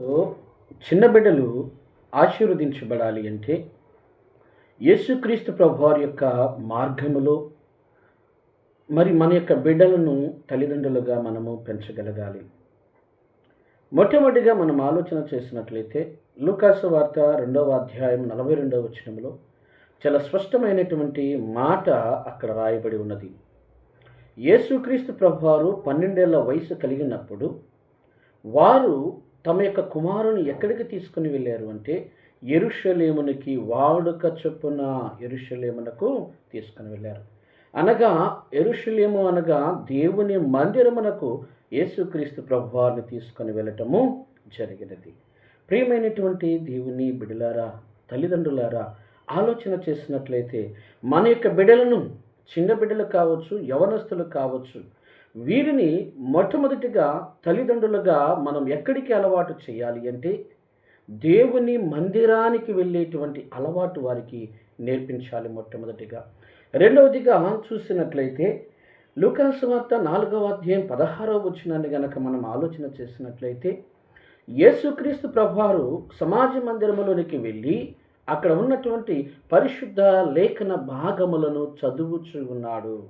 చిన్న బిడ్డలు ఆశీర్వదించబడాలి అంటే యేసుక్రీస్తు ప్రభువారి యొక్క మార్గములో మరి మన యొక్క బిడ్డలను తల్లిదండ్రులుగా మనము పెంచగలగాలి. మొట్టమొదటిగా మనం ఆలోచన చేసినట్లయితే లూకాసు వార్త రెండవ అధ్యాయం నలభై రెండవ వచనంలో చాలా స్పష్టమైనటువంటి మాట అక్కడ రాయబడి ఉన్నది. యేసుక్రీస్తు ప్రభువారు పన్నెండేళ్ళ వయసు కలిగినప్పుడు వారు తమ యొక్క కుమారుని ఎక్కడికి తీసుకుని వెళ్ళారు అంటే ఎరుషలేమునికి వాడుక చొప్పున ఎరుషలేమునకు తీసుకుని వెళ్ళారు. అనగా ఎరుషలేము అనగా దేవుని మందిరమునకు యేసుక్రీస్తు ప్రభువారిని తీసుకొని వెళ్ళటము జరిగినది. ప్రియమైనటువంటి దేవుని బిడలారా తల్లిదండ్రులారా ఆలోచన చేసినట్లయితే మన యొక్క బిడలను చిన్న బిడ్డలు కావచ్చు యవనస్తులు కావచ్చు వీరిని మొట్టమొదటిగా తల్లిదండ్రులుగా మనం ఎక్కడికి అలవాటు చేయాలి అంటే దేవుని మందిరానికి వెళ్ళేటువంటి అలవాటు వారికి నేర్పించాలి మొట్టమొదటిగా. రెండవదిగా చూసినట్లయితే లూకాసు వార్త నాలుగవ అధ్యాయం పదహారవ వచ్చినాన్ని గనక మనం ఆలోచన చేసినట్లయితే యేసుక్రీస్తు ప్రభువారు సమాజ మందిరములోనికి వెళ్ళి అక్కడ ఉన్నటువంటి పరిశుద్ధ లేఖన భాగములను చదువుచు ఉన్నాడు.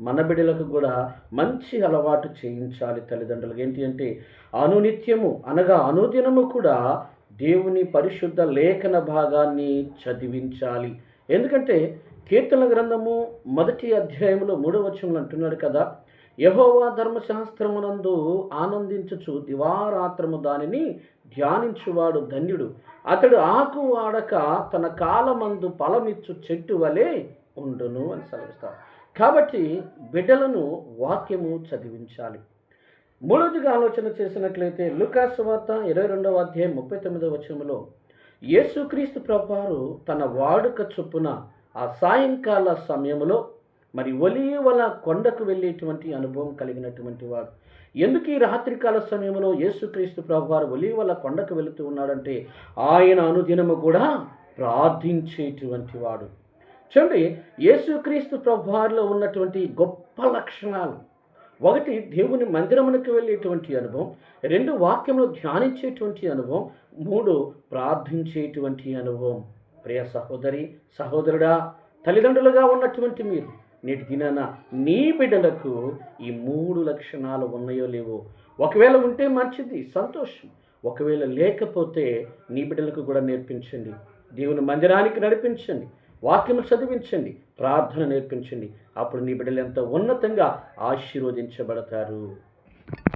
మన బిడ్డలకు కూడా మంచి అలవాటు చేయించాలి తల్లిదండ్రులకు. ఏంటి అంటే అనునిత్యము అనగా అనుదినము కూడా దేవుని పరిశుద్ధ లేఖన భాగాన్ని చదివించాలి. ఎందుకంటే కీర్తన గ్రంథము మొదటి అధ్యాయంలో మూడవ వచనంలో అంటున్నాడు కదా యహోవా ధర్మశాస్త్రమునందు ఆనందించుచు దివారాత్రము దానిని ధ్యానించువాడు ధన్యుడు. అతడు ఆకు వాడక తన కాలమందు ఫలమిచ్చు చెట్టు వలె ఉండును అని సెలవిస్తాడు. కాబట్టి బిడ్డలను వాక్యము చదివించాలి. మూడవదిగా ఆలోచన చేసినట్లయితే లుకాసు వార్త ఇరవై రెండవ అధ్యాయం ముప్పై తొమ్మిదవ వచనంలో యేసుక్రీస్తు ప్రభువారు తన వాడుక చొప్పున ఆ సాయంకాల సమయంలో మరి ఒలీవల కొండకు వెళ్ళేటువంటి అనుభవం కలిగినటువంటి వాడు. ఎందుకు ఈ రాత్రికాల సమయంలో యేసుక్రీస్తు ప్రభువారు ఒలీవల కొండకు వెళుతూ ఉన్నాడంటే ఆయన అనుదినము కూడా ప్రార్థించేటువంటి వాడు. చూడండి యేసుక్రీస్తు ప్రభువారిలో ఉన్నటువంటి గొప్ప లక్షణాలు. ఒకటి దేవుని మందిరమునకు వెళ్ళేటువంటి అనుభవం. రెండు వాక్యములు ధ్యానించేటువంటి అనుభవం. మూడు ప్రార్థించేటువంటి అనుభవం. ప్రియ సహోదరి సహోదరుడా తల్లిదండ్రులుగా ఉన్నటువంటి మీరు నేటి దినాన నీ బిడ్డలకు ఈ మూడు లక్షణాలు ఉన్నాయో లేవో. ఒకవేళ ఉంటే మంచిది సంతోషం. ఒకవేళ లేకపోతే నీ బిడ్డలకు కూడా నేర్పించండి. దేవుని మందిరానికి నడిపించండి. వాక్యం చదివించండి ప్రార్థన నేర్పించండి. అప్పుడు నీ బిడ్డలు ఎంతో ఉన్నతంగా ఆశీర్వదించబడతారు.